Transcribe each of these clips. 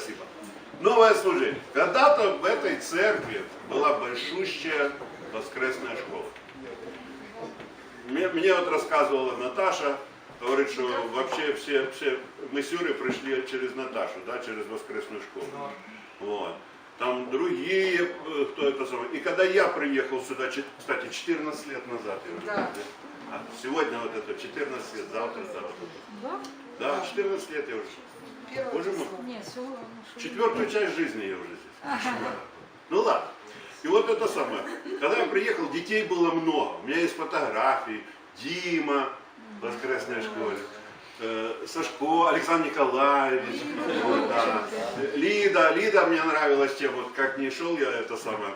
спасибо. Новое служение. Когда-то в этой церкви была большущая воскресная школа. Мне, мне вот рассказывала Наташа, говорит, что вообще все, все мы с Юрой пришли через Наташу, да, через воскресную школу. Вот. Там другие, э, кто это самое. И когда я приехал сюда, кстати, 14 лет назад, я Да. а сегодня вот это 14 лет, завтра, завтра. Да? Да, 14 лет я уже. Первое Боже мой. Нет, все. Четвертую часть жизни я уже здесь. Ну ладно. И вот это самое. Когда я приехал, детей было много. У меня есть фотографии. Дима в воскресной школе. э, Сашко, Александр Николаевич. Вот, да. Лида, Лида мне нравилась тем, вот как не шел я это самое.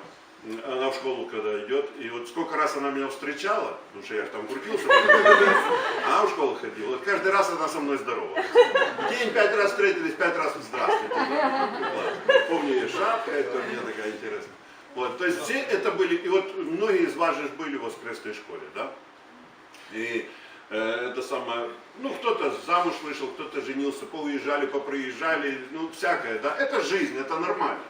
Она в школу когда идет, и вот сколько раз она меня встречала, потому что я там крутился, а она в школу ходила, вот каждый раз она со мной здорова. День пять раз встретились, пять раз здравствуйте. Вот. Помню ее шапка, это мне такая интересная. Вот, то есть все это были, и вот многие из вас же были в воскресной школе, да? И э, это самое, ну кто-то замуж вышел, кто-то женился, поуезжали, поприезжали, ну всякое, да? Это жизнь, это нормально.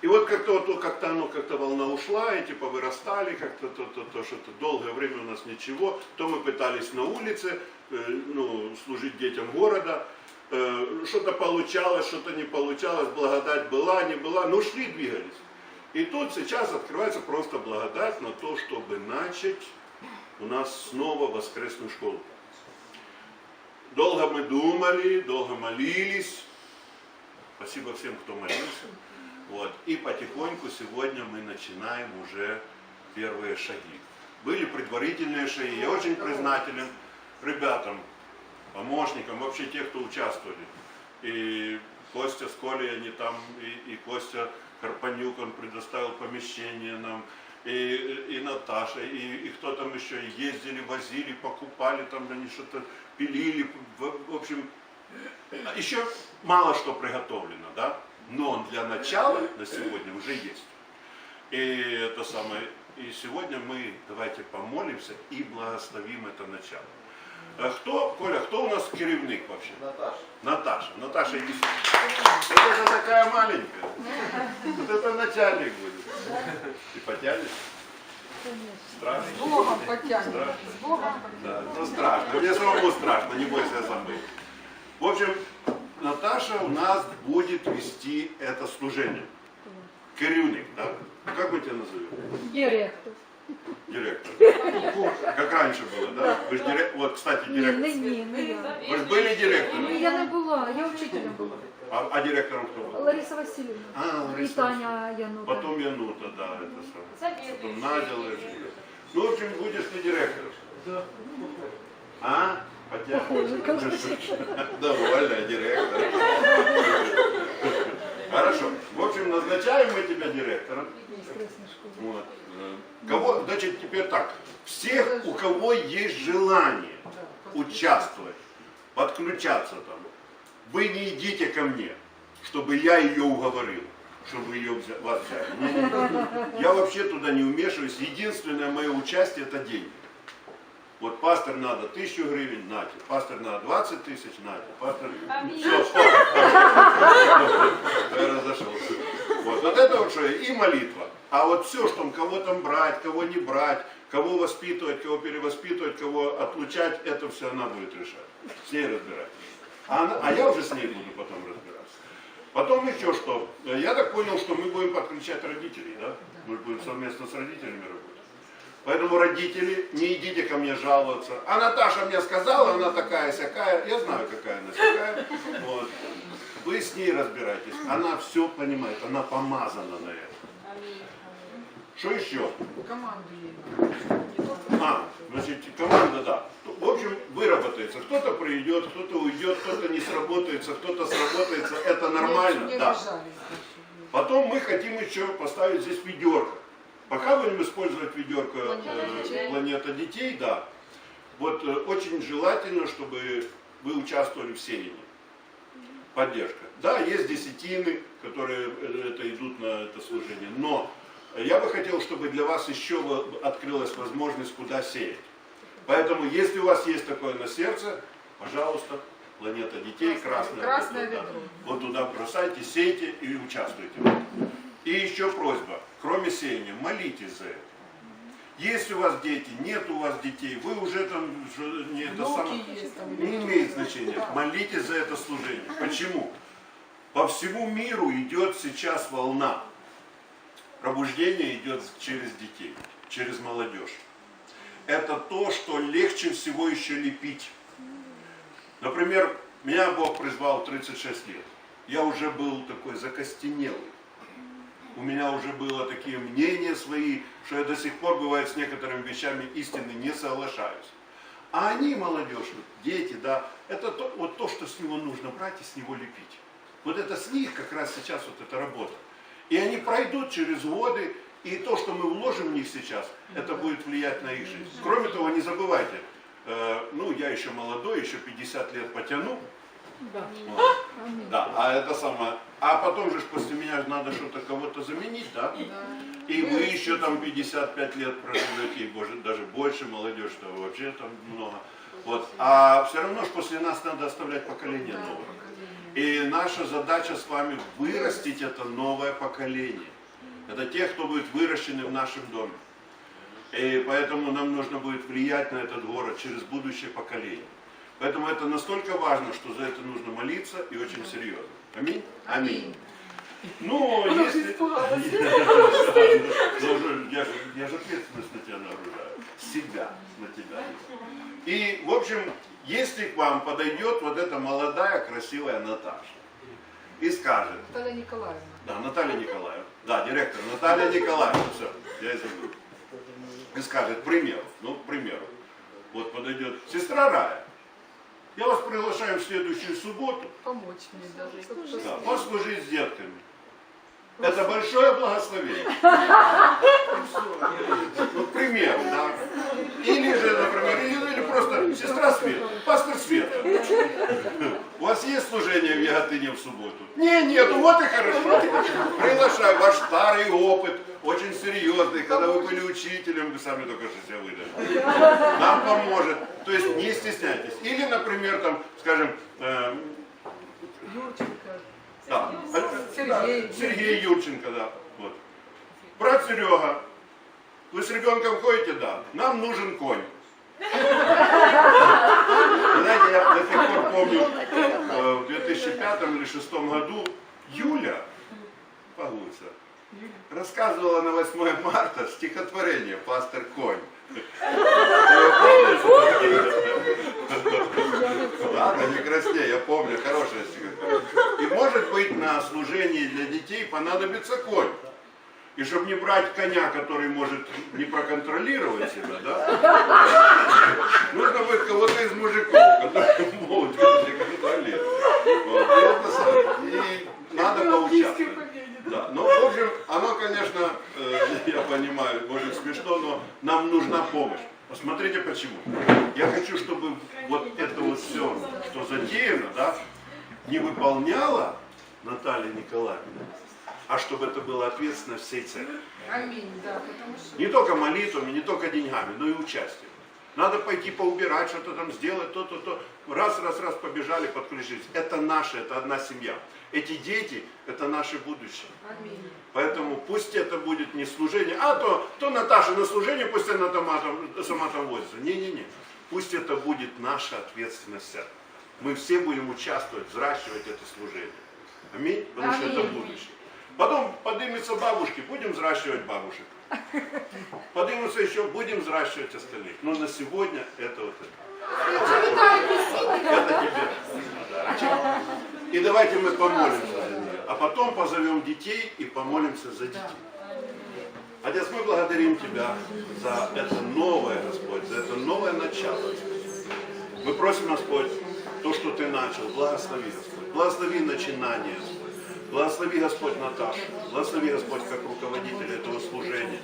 И вот как-то вот, как-то оно, как-то волна ушла, и типа вырастали, как-то то, то, то, что-то долгое время у нас ничего. То мы пытались на улице, э, ну, служить детям города, Э, что-то получалось, что-то не получалось, благодать была, не была, но шли, двигались. И тут сейчас открывается просто благодать на то, чтобы начать у нас снова воскресную школу. Долго мы думали, долго молились. Спасибо всем, кто молился. Вот. И потихоньку сегодня мы начинаем уже первые шаги. Были предварительные шаги. Я очень признателен ребятам, помощникам, вообще тех, кто участвовали. И Костя с Колей, они там, и, и Костя Карпанюк, он предоставил помещение нам, и, и Наташа, и, и кто там еще, ездили, возили, покупали, там они что-то пилили, в, в общем, еще мало что приготовлено, да, но для начала на сегодня уже есть. И это самое, и сегодня мы давайте помолимся и благословим это начало. А Кто, Коля, кто у нас керівник вообще? Наташа. Наташа. Наташа, иди сюда. Вот это такая маленькая. Вот это начальник будет. Ты потянешь? Страшно? С Богом потянем. Страшно. С Богом Да, ну страшно. Мне самому страшно, не бойся, я сам был. В общем, Наташа у нас будет вести это служение. Керівник, да? Как мы тебя назовем? Директор Директор. Как раньше было, да? Вы же директор. Вот, кстати, Ні, директор. не ні, не я. Вы же были Ну, директором? я не була, я вчителем була. А, а директором кто был? Лариса Васильівна. А, І Лариса Таня Янута. Потом Янута, да, это самое. Потом Надя Лежит. Ну, в общем, будешь ты директором. А? Потянешь? Довольно, директор. Хорошо. В общем, назначаем мы тебя директором. Вот. Кого, значит, теперь так. Всех, у кого есть желание участвовать, подключаться там, вы не идите ко мне, чтобы я ее уговорил, чтобы ее взя- вас взяли. Не-не-не. Я вообще туда не вмешиваюсь. Единственное мое участие это деньги. Вот пастор надо тысячу гривен, нате. Пастор надо 20 тысяч, нате. Пастор... Все, стоп. Я разошелся. Вот, вот это вот что, и молитва. А вот все, что там, кого там брать, кого не брать, кого воспитывать, кого перевоспитывать, кого отлучать, это все она будет решать. С ней разбирать. А, она- а я уже с ней буду потом разбираться. Потом еще что. Я так понял, что мы будем подключать родителей, да? Мы будем совместно с родителями работать. Поэтому родители, не идите ко мне жаловаться. А Наташа мне сказала, она такая сякая. Я знаю, какая она сякая. Вот. Вы с ней разбирайтесь. Она все понимает, она помазана на это. Что еще? А, значит, команда, да. В общем, выработается. Кто-то придет, кто-то уйдет, кто-то не сработается, кто-то сработается. Это нормально, да. Потом мы хотим еще поставить здесь ведерко. Пока будем использовать ведерко Планета э, детей. планета детей, да. Вот э, очень желательно, чтобы вы участвовали в сеянии. Поддержка. Да, есть десятины, которые э, это идут на это служение, но я бы хотел, чтобы для вас еще открылась возможность, куда сеять. Поэтому, если у вас есть такое на сердце, пожалуйста, планета детей, красная, Красное вот, туда. вот туда бросайте, сейте и участвуйте. И еще просьба, кроме сеяния, молитесь за это. Если у вас дети, нет у вас детей, вы уже там не это самое. есть. Не имеет значения. Молитесь за это служение. Почему? По всему миру идет сейчас волна. Пробуждение идет через детей, через молодежь. Это то, что легче всего еще лепить. Например, меня Бог призвал в 36 лет. Я уже был такой закостенелый. У меня уже было такие мнения свои, что я до сих пор, бывает, с некоторыми вещами истины не соглашаюсь. А они, молодежь, дети, да, это то, вот то, что с него нужно брать и с него лепить. Вот это с них как раз сейчас вот эта работа. И они пройдут через годы, и то, что мы вложим в них сейчас, это будет влиять на их жизнь. Кроме того, не забывайте, э, ну, я еще молодой, еще 50 лет потяну, Да. вот. Да, а это самое, а потом же после меня надо что-то кого-то заменить, да? И вы еще там 55 лет проживете, и боже, даже больше молодежь, что вообще там много. Вот. А все равно ж после нас надо оставлять поколение новое. И наша задача с вами вырастить это новое поколение. Это те, кто будет выращены в нашем доме. И поэтому нам нужно будет влиять на этот город через будущее поколение. Поэтому это настолько важно, что за это нужно молиться и очень серьезно. Аминь? Аминь. Ну, если... Ну, же, Я же я же ответственность на тебя нагружаю. Себя на тебя. И, в общем, если к вам подойдет вот эта молодая, красивая Наташа и скажет, Наталья Николаевна. да, Наталья Николаевна, да, директор Наталья Николаевна, все, я и забыл. И скажет, к примеру, ну, к примеру, вот подойдет сестра Рая, я вас приглашаю в следующую субботу, Помочь мне даже. Что-то да, послужить с детками. Это большое благословение. Ну, к примеру, да. Или же, например, или, или просто сестра Света, пастор Света. У вас есть служение в Яготыне в субботу? Не, нету, вот и хорошо. Приглашаю, ваш старый опыт, очень серьезный, когда вы были учителем, вы сами только что себя выдали. Нам поможет. То есть не стесняйтесь. Или, например, там, скажем, э, Юрченко. да, Сергей. да, Сергей Юрченко, да. Вот. Брат Серега, вы с ребенком ходите, да. Нам нужен конь. Знаете, я до сих пор помню, э, в 2005 или 2006 году Юля Погуца рассказывала на 8 марта стихотворение «Пастор конь». Ладно, не красней, я помню, хорошее стихотворение. И может быть на служении для детей понадобится конь. И чтобы не брать коня, который может не проконтролировать себя, да, нужно будет кого-то из мужиков, которые могут это контролировать. Вот, и, надо поучаствовать. Да, ну, в общем, оно, конечно, э, я понимаю, может смешно, но нам нужна помощь. Посмотрите почему. Я хочу, чтобы вот это вот все, что затеяно, да, не выполняла Наталья Николаевна, а чтобы это было ответственность всей церкви. Аминь, да, что... Не только молитвами, не только деньгами, но и участием. Надо пойти поубирать, что-то там сделать, то-то, то. Раз, раз, раз побежали, подключились. Это наше, это одна семья. Эти дети, это наше будущее. Аминь. Поэтому пусть это будет не служение, а то, то Наташа на служение, пусть она сама там, сама там возится. Не-не-не. Пусть это будет наша ответственность. Мы все будем участвовать, взращивать это служение. Аминь? Потому что это Аминь. будущее. Потом поднимутся бабушки, будем взращивать бабушек. Поднимутся еще, будем взращивать остальных. Но на сегодня это вот это. Это тебе. И давайте мы помолимся за нее. А потом позовем детей и помолимся за детей. Отец, мы благодарим Тебя за это новое, Господь, за это новое начало. Мы просим, Господь, то, что Ты начал, благослови, Господь. Благослови начинание. Благослови Господь Наташу. Благослови Господь как руководителя этого служения.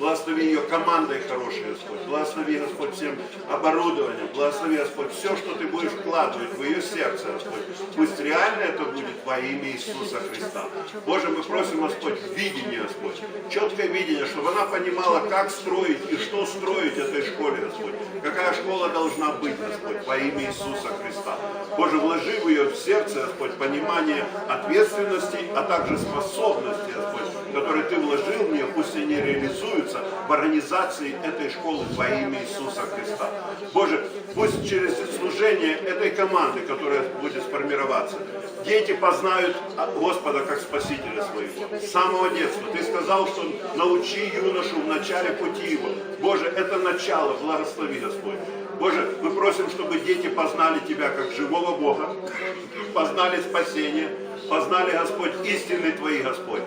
Благослови ее командой хорошей, Господь. Благослови, Господь, всем оборудованием. Благослови, Господь, все, что ты будешь вкладывать в ее сердце, Господь. Пусть реально это будет во имя Иисуса Христа. Боже, мы просим, Господь, видение, Господь. Четкое видение, чтобы она понимала, как строить и что строить этой школе, Господь. Какая школа должна быть, Господь, во имя Иисуса Христа. Боже, вложи в ее сердце, Господь, понимание ответственности, а также способности, Господь, которые Ты вложил в нее, пусть они реализуются в организации этой школы во имя Иисуса Христа. Боже, пусть через служение этой команды, которая будет сформироваться, дети познают Господа как Спасителя своего. С самого детства. Ты сказал, что научи юношу в начале пути его. Боже, это начало, благослови, Господь. Боже, мы просим, чтобы дети познали Тебя как живого Бога, познали спасение, познали, Господь, истины Твои, Господь.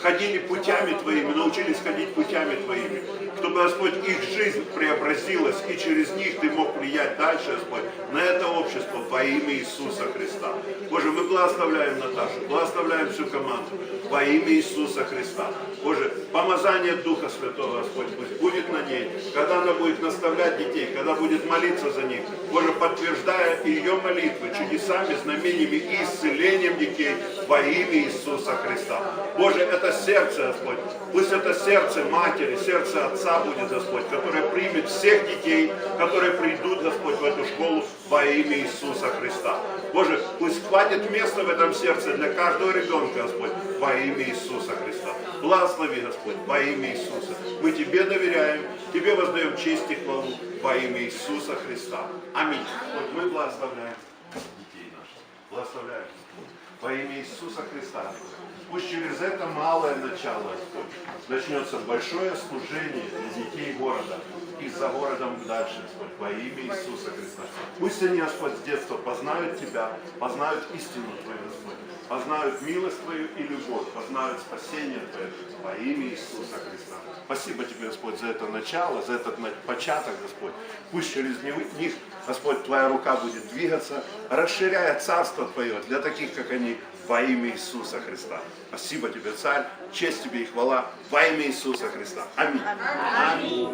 Ходили путями Твоими, научились ходить путями Твоими. Чтобы, Господь, их жизнь преобразилась, и через них Ты мог влиять дальше, Господь, на это общество во имя Иисуса Христа. Боже, мы благословляем Наташу, благословляем всю команду во имя Иисуса Христа. Боже, помазание Духа Святого, Господь, пусть будет на ней, когда она будет наставлять детей, когда будет молиться за них. Боже, подтверждая ее молитвы чудесами, знамениями и исцелением детей во имя Иисуса Христа. Боже, это сердце, Господь, пусть это сердце матери, сердце отца будет, Господь, которое примет всех детей, которые придут, Господь, в эту школу во имя Иисуса Христа. Боже, пусть хватит места в этом сердце для каждого ребенка, Господь, во имя Иисуса Христа. Благослови, Господь, во имя Иисуса. Мы Тебе доверяем, Тебе воздаем честь и хвалу во имя Иисуса Христа. Аминь. Господь, мы благословляем наших. Благословляем. Во имя Иисуса Христа. Пусть через это малое начало, начнется большое служение для детей города и за городом дальше, Господь, во имя Иисуса Христа. Пусть они, Господь, с детства познают Тебя, познают истину Твою, Господь, познают милость Твою и любовь, познают спасение Твое во имя Иисуса Христа. Спасибо Тебе, Господь, за это начало, за этот початок, Господь. Пусть через них, Господь, Твоя рука будет двигаться, расширяя Царство Господь поет для таких, как они, во имя Иисуса Христа. Спасибо тебе, Царь, честь тебе и хвала во имя Иисуса Христа. Аминь. Аминь.